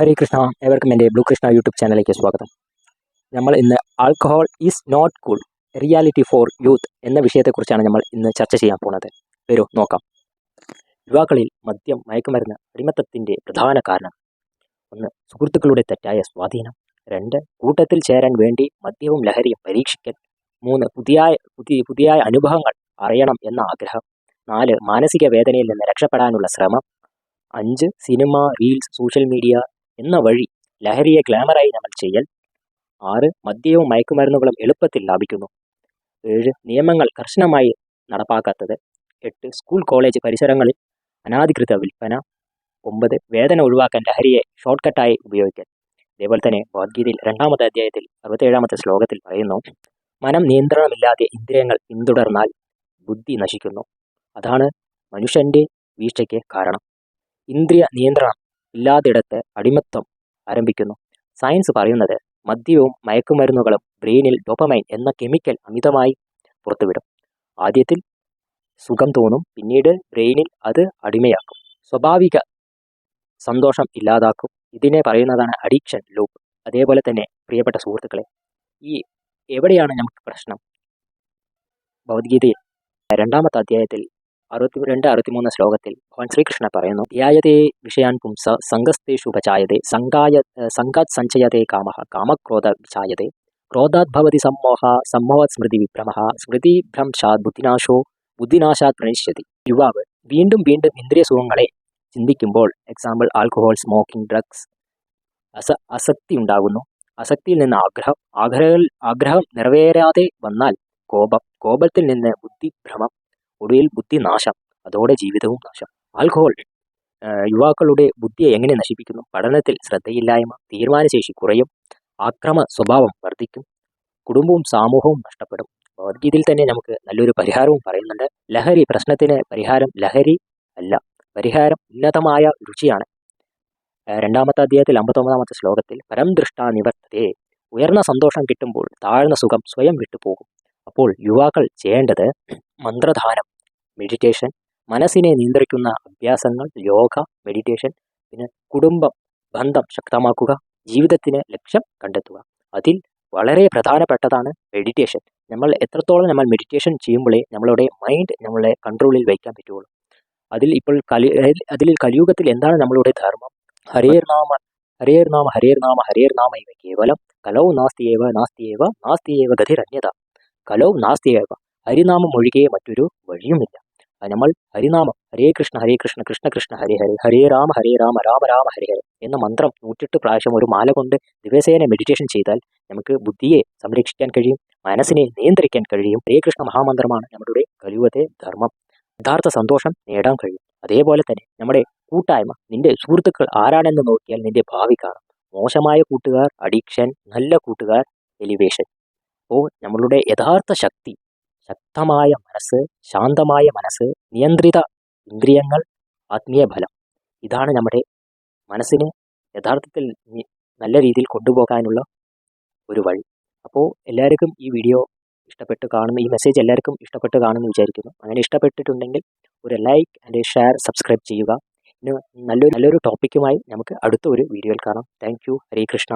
ഹരേ കൃഷ്ണ. ഏവർക്കും എന്റെ blue Krishna YouTube ചാനലിലേക്ക് സ്വാഗതം. നമ്മൾ ഇന്ന് alcohol is not cool reality for youth എന്ന വിഷയത്തെക്കുറിച്ചാണ് നമ്മൾ ഇന്ന് ചർച്ച ചെയ്യാൻ പോകുന്നത്. വരൂ നോക്കാം. യുവാക്കളിൽ മദ്യം മയക്കുമരുന്ന് അടിമത്തത്തിന്റെ പ്രധാന കാരണം. ഒന്ന് സുഹൃത്തുക്കളുടെ തെറ്റായ സ്വാധീനം. രണ്ട് കൂട്ടത്തിൽ ചേരാൻ വേണ്ടി മദ്യവും ലഹരിയും പരീക്ഷിക്കൽ. മൂന്ന് പുതിയ പുതിയ പുതിയ അനുഭവങ്ങൾ അറിയണം എന്ന ആഗ്രഹം. നാല് മാനസിക വേദനയിൽ നിന്ന് രക്ഷപ്പെടാനുള്ള ശ്രമം. അഞ്ച് സിനിമ റീൽസ് സോഷ്യൽ മീഡിയ എന്ന വഴി ലഹരിയെ ഗ്ലാമറായി നമ്മൾ ചെയ്യൽ. ആറ് മദ്യവും മയക്കുമരുന്നുകളും എളുപ്പത്തിൽ ലാഭിക്കുന്നു. ഏഴ് നിയമങ്ങൾ കർശനമായി നടപ്പാക്കാത്തത്. എട്ട് സ്കൂൾ കോളേജ് പരിസരങ്ങളിൽ അനാധികൃത വിൽപ്പന. ഒമ്പത് വേദന ഒഴിവാക്കാൻ ലഹരിയെ ഷോർട്ട് കട്ടായി ഉപയോഗിക്കൽ. അതേപോലെ തന്നെ ഭഗവത്ഗീതയിൽ രണ്ടാമത്തെ അധ്യായത്തിൽ അറുപത്തേഴാമത്തെ ശ്ലോകത്തിൽ പറയുന്നു മനം നിയന്ത്രണമില്ലാതെ ഇന്ദ്രിയങ്ങൾ പിന്തുടർന്നാൽ ബുദ്ധി നശിക്കുന്നു. അതാണ് മനുഷ്യന്റെ വീഴ്ചയ്ക്ക് കാരണം. ഇന്ദ്രിയ നിയന്ത്രണം ഇല്ലാത്തിടത്ത് അടിമത്തം ആരംഭിക്കുന്നു. സയൻസ് പറയുന്നത് മദ്യവും മയക്കുമരുന്നുകളും ബ്രെയിനിൽ ഡോപ്പമൈൻ എന്ന കെമിക്കൽ അമിതമായി പുറത്തുവിടും. ആദ്യത്തിൽ സുഖം തോന്നും പിന്നീട് ബ്രെയിനിൽ അത് അടിമയാക്കും. സ്വാഭാവിക സന്തോഷം ഇല്ലാതാക്കും. ഇതിനെ പറയുന്നതാണ് അഡിക്ഷൻ ലൂപ്പ് അതേപോലെ തന്നെ പ്രിയപ്പെട്ട സുഹൃത്തുക്കളെ ഈ എവിടെയാണ് നമുക്ക് പ്രശ്നം? ഭഗവത്ഗീതയിൽ രണ്ടാമത്തെ അധ്യായത്തിൽ അറുപത്തിരണ്ട് അറുപത്തിമൂന്ന് ശ്ലോകത്തിൽ ഭഗവാൻ ശ്രീകൃഷ്ണ പറയുന്നു ധ്യായതേ വിഷയാൻ പുംസ സംഘസ്തേഷു ഉപചായതേ സംഘായ സംഘാത് സഞ്ചയതേ കാമ കാമക്രോധ വിചായതേ ക്രോധാത് ഭവതി സമ്മോഹ സമ്മോഹത് സ്മൃതി വിഭ്രമ സ്മൃതി ഭ്രംശാത് ബുദ്ധിനാശോ ബുദ്ധിനാശാത് പ്രണയിഷ്യതി. യുവാവ് വീണ്ടും വീണ്ടും ഇന്ദ്രിയ സുഖങ്ങളെ ചിന്തിക്കുമ്പോൾ എക്സാമ്പിൾ ആൽക്കഹോൾ സ്മോക്കിംഗ് ഡ്രഗ്സ് അസ അസക്തി ഉണ്ടാകുന്നു. അസക്തിയിൽ നിന്ന് ആഗ്രഹം ആഗ്രഹ ആഗ്രഹം നിറവേറാതെ വന്നാൽ കോപം കോപത്തിൽ നിന്ന് ബുദ്ധിഭ്രമം ഒടുവിൽ ബുദ്ധി നാശം അതോടെ ജീവിതവും നാശം. ആൽക്കഹോൾ യുവാക്കളുടെ ബുദ്ധിയെ എങ്ങനെ നശിപ്പിക്കുന്നു? പഠനത്തിൽ ശ്രദ്ധയില്ലായ്മ തീരുമാനശേഷി കുറയും ആക്രമ സ്വഭാവം വർദ്ധിക്കും കുടുംബവും സമൂഹവും നഷ്ടപ്പെടും. ഭഗവത്ഗീതയിൽ തന്നെ നമുക്ക് നല്ലൊരു പരിഹാരവും പറയുന്നുണ്ട്. ലഹരി പ്രശ്നത്തിന് പരിഹാരം ലഹരി അല്ല പരിഹാരം ഉന്നതമായ രുചിയാണ്. രണ്ടാമത്തെ അധ്യായത്തിൽ അമ്പത്തൊമ്പതാമത്തെ ശ്ലോകത്തിൽ പരം ദൃഷ്ടാ നിവർത്തതേ ഉയർന്ന സന്തോഷം കിട്ടുമ്പോൾ താഴ്ന്ന സുഖം സ്വയം വിട്ടുപോകും. അപ്പോൾ യുവാക്കൾ ചെയ്യേണ്ടത് മന്ത്രധാനം മെഡിറ്റേഷൻ മനസ്സിനെ നിയന്ത്രിക്കുന്ന അഭ്യാസങ്ങൾ യോഗ മെഡിറ്റേഷൻ പിന്നെ കുടുംബം ബന്ധം ശക്തമാക്കുക ജീവിതത്തിന് ലക്ഷ്യം കണ്ടെത്തുക. അതിൽ വളരെ പ്രധാനപ്പെട്ടതാണ് മെഡിറ്റേഷൻ നമ്മൾ എത്രത്തോളം നമ്മൾ മെഡിറ്റേഷൻ ചെയ്യുമ്പോഴേ നമ്മളുടെ മൈൻഡ് നമ്മളെ കൺട്രോളിൽ വയ്ക്കാൻ പറ്റുള്ളൂ അതിൽ ഇപ്പോൾ കലി അതിൽ കലിയുഗത്തിൽ എന്താണ് നമ്മളുടെ ധർമ്മം? ഹരേർ നാമ ഹരേർ നാമ ഹരേർ നാമ ഹരേർ നാമ ഇവ കേവലം കലൗ നാസ്തിയേവ നാസ്തിയേവ നാസ്തിയേവ ഗതിരന്യത. കലൗ നാസ്തിയേവ ഹരിനാമം ഒഴികെ മറ്റൊരു വഴിയുമില്ല. നമ്മൾ ഹരിനാമം ഹരേ കൃഷ്ണ ഹരേ കൃഷ്ണ കൃഷ്ണ കൃഷ്ണ ഹരേ ഹരേ ഹരേ രാമ ഹരേ രാമ രാമ രാമ ഹരേ ഹരേ എന്ന മന്ത്രം നൂറ്റെട്ട് പ്രാവശ്യം ഒരു മാല കൊണ്ട് ദിവസേന മെഡിറ്റേഷൻ ചെയ്താൽ നമുക്ക് ബുദ്ധിയെ സംരക്ഷിക്കാൻ കഴിയും മനസ്സിനെ നിയന്ത്രിക്കാൻ കഴിയും. ഹരേ കൃഷ്ണ മഹാമന്ത്രമാണ് നമ്മുടെ കലിയുവത്തെ ധർമ്മം. യഥാർത്ഥ സന്തോഷം നേടാൻ കഴിയും. അതേപോലെ തന്നെ നമ്മുടെ കൂട്ടായ്മ നിന്റെ സുഹൃത്തുക്കൾ ആരാണെന്ന് നോക്കിയാൽ നിന്റെ ഭാവി കാണും. മോശമായ കൂട്ടുകാർ അഡിക്ഷൻ നല്ല കൂട്ടുകാർ എലിവേഷൻ. അപ്പോൾ നമ്മളുടെ യഥാർത്ഥ ശക്തി ശക്തമായ മനസ്സ് ശാന്തമായ മനസ്സ് നിയന്ത്രിത ഇന്ദ്രിയങ്ങൾ ആത്മീയ ഫലം ഇതാണ് നമ്മുടെ മനസ്സിനെ യഥാർത്ഥത്തിൽ നല്ല രീതിയിൽ കൊണ്ടുപോകാനുള്ള ഒരു വഴി. അപ്പോൾ എല്ലാവർക്കും ഈ വീഡിയോ ഇഷ്ടപ്പെട്ട് കാണുന്നു ഈ മെസ്സേജ് എല്ലാവർക്കും ഇഷ്ടപ്പെട്ട് കാണുമെന്ന് വിചാരിക്കുന്നു. അങ്ങനെ ഇഷ്ടപ്പെട്ടിട്ടുണ്ടെങ്കിൽ ഒരു ലൈക്ക് ആൻഡ് ഷെയർ സബ്സ്ക്രൈബ് ചെയ്യുക. ഇനി നല്ലൊരു നല്ലൊരു ടോപ്പിക്കുമായി നമുക്ക് അടുത്ത ഒരു വീഡിയോയിൽ കാണാം. Thank you Hare Krishna.